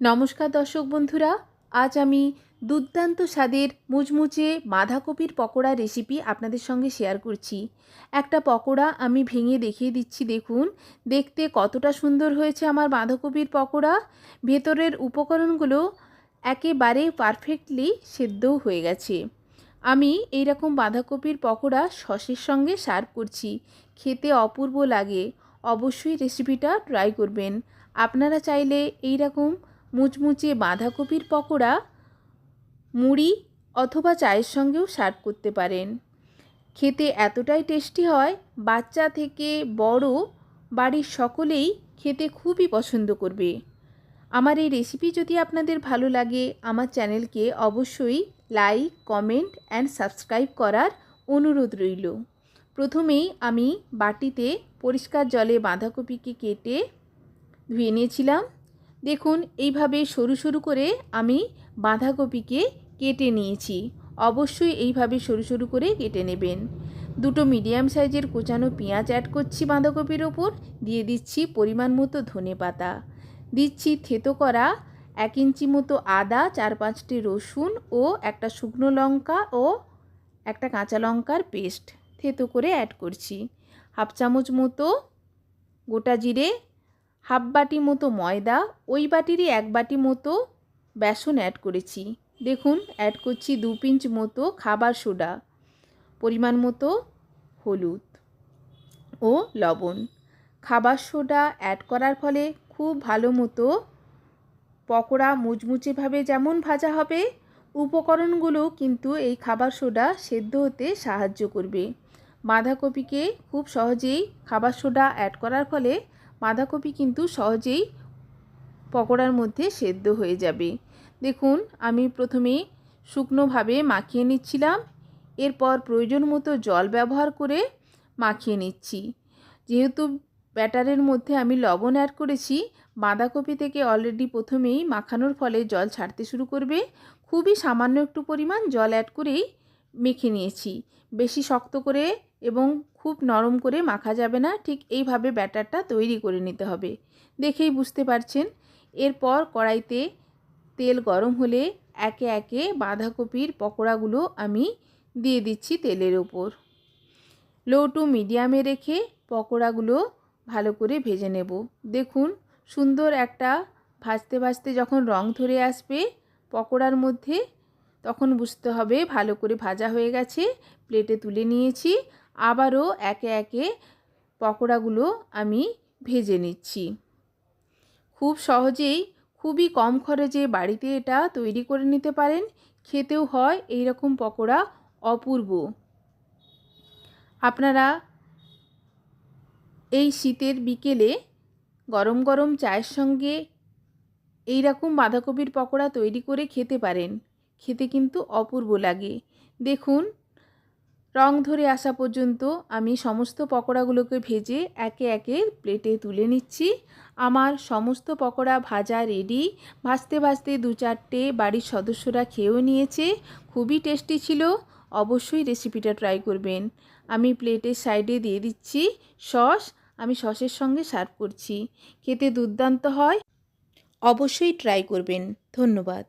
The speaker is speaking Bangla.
নমস্কার দর্শক বন্ধুরা, আজ আমি দুর্দান্ত স্বাদের মুচমুচে বাঁধাকপির পকোড়া রেসিপি আপনাদের সঙ্গে শেয়ার করছি। একটা পকোড়া আমি ভেঙে দেখিয়ে দিচ্ছি, দেখুন। দেখতে কতটা সুন্দর হয়েছে আমার বাঁধাকপির পকোড়া। ভেতরের উপকরণগুলো একেবারে পারফেক্টলি সেদ্ধও হয়ে গেছে। আমি এই রকম বাঁধাকপির পকোড়া সসের সঙ্গে সার্ভ করছি। খেতে অপূর্ব লাগে। অবশ্যই রেসিপিটা ট্রাই করবেন। আপনারা চাইলে এই রকম মুচমুচে বাঁধাকপির পকোড়া, মুড়ি অথবা চায়ের সঙ্গেও সার্ভ করতে পারেন। খেতে এতটাই টেস্টি হয়, বাচ্চা থেকে বড় বাড়ির সকলেই খেতে খুবই পছন্দ করবে। আমার এই রেসিপি যদি আপনাদের ভালো লাগে, আমার চ্যানেলকে অবশ্যই লাইক কমেন্ট অ্যান্ড সাবস্ক্রাইব করার অনুরোধ রইল। প্রথমেই আমি বাটিতে পরিষ্কার জলে বাঁধাকপিকে কেটে ধুয়ে নিয়েছিলাম। দেখুন, এইভাবে সরু সরু করে আমি বাঁধাকপিকে কেটে নিয়েছি। অবশ্যই এইভাবে সরু সরু করে কেটে নেবেন। দুটো মিডিয়াম সাইজের কোচানো পেঁয়াজ অ্যাড করছি বাঁধাকপির ওপর। দিয়ে দিচ্ছি পরিমাণ মতো ধনে পাতা। দিচ্ছি থেতো করা এক ইঞ্চি মতো আদা, চার পাঁচটি রসুন ও একটা শুকনো লঙ্কা ও একটা কাঁচা লঙ্কার পেস্ট। থেতো করে অ্যাড করছি। হাফ চামচ মতো গোটা জিরে হাফ বাটি মতো ময়দা, ওই বাটিরই এক বাটি মতো বেসন অ্যাড করেছি। দেখুন অ্যাড করছি দু পিঞ্চ মতো খাবার সোডা, পরিমাণ মতো হলুদ ও লবণ। খাবার সোডা অ্যাড করার ফলে খুব ভালো মতো পকোড়া মুচমুচেভাবে যেমন ভাজা হবে, উপকরণগুলো কিন্তু এই খাবার সোডা সেদ্ধ হতে সাহায্য করবে। বাঁধাকপিকে খুব সহজেই খাবার সোডা অ্যাড করার ফলে বাঁধাকপি কিন্তু সহজেই পকোড়ার মধ্যে সেদ্ধ হয়ে যাবে। দেখুন, আমি প্রথমে শুকনোভাবে মাখিয়ে নিচ্ছিলাম। এরপর প্রয়োজন মতো জল ব্যবহার করে মাখিয়ে নিচ্ছি। যেহেতু ব্যাটারের মধ্যে আমি লবণ অ্যাড করেছি, বাঁধাকপি থেকে অলরেডি প্রথমেই মাখানোর ফলে জল ছাড়তে শুরু করবে। খুবই সামান্য একটু পরিমাণ জল অ্যাড করেই মেখে নিয়েছি। বেশি শক্ত করে এবং খুব নরম করে মাখা যাবে না, ঠিক এইভাবে ব্যাটারটা তৈরি করে নিতে হবে। দেখেই বুঝতে পারছেন, এরপর কড়াইতে তেল গরম হলে একে একে বাঁধাকপির পকোড়াগুলো আমি দিয়ে দিচ্ছি তেলের ওপর। লো টু মিডিয়ামে রেখে পকোড়াগুলো ভালো করে ভেজে নেব। দেখুন, সুন্দর একটা ভাজতে ভাজতে যখন রং ধরে আসবে, পকোড়ার মধ্যে তখন বুঝতে হবে ভালো করে ভাজা হয়ে গেছে প্লেটে তুলে নিয়েছি। আবারও একে একে পকোড়াগুলো আমি ভেজে নিচ্ছি। খুব সহজেই খুবই কম খরচে বাড়িতে এটা তৈরি করে নিতে পারেন। খেতেও হয় এই রকম পকোড়া অপূর্ব। আপনারা এই শীতের বিকেলে গরম গরম চায়ের সঙ্গে এই রকম বাঁধাকপির পকোড়া তৈরি করে খেতে পারেন। খেতে কিন্তু অপূর্ব লাগে। দেখুন, রং ধরে আসা পর্যন্ত আমি সমস্ত পকোড়াগুলোকে ভেজে একে একে প্লেটে তুলে নিচ্ছি। আমার সমস্ত পকোড়া ভাজা রেডি ভাজতে ভাজতে দু চারটে বাড়ির সদস্যরা খেয়েও নিয়েছে। খুবই টেস্টি ছিল। অবশ্যই রেসিপিটা ট্রাই করবেন। আমি প্লেটের সাইডে দিয়ে দিচ্ছি সস। আমি সসের সঙ্গে সার্ভ করছি। খেতে দুর্দান্ত হয়। অবশ্যই ট্রাই করবেন। ধন্যবাদ।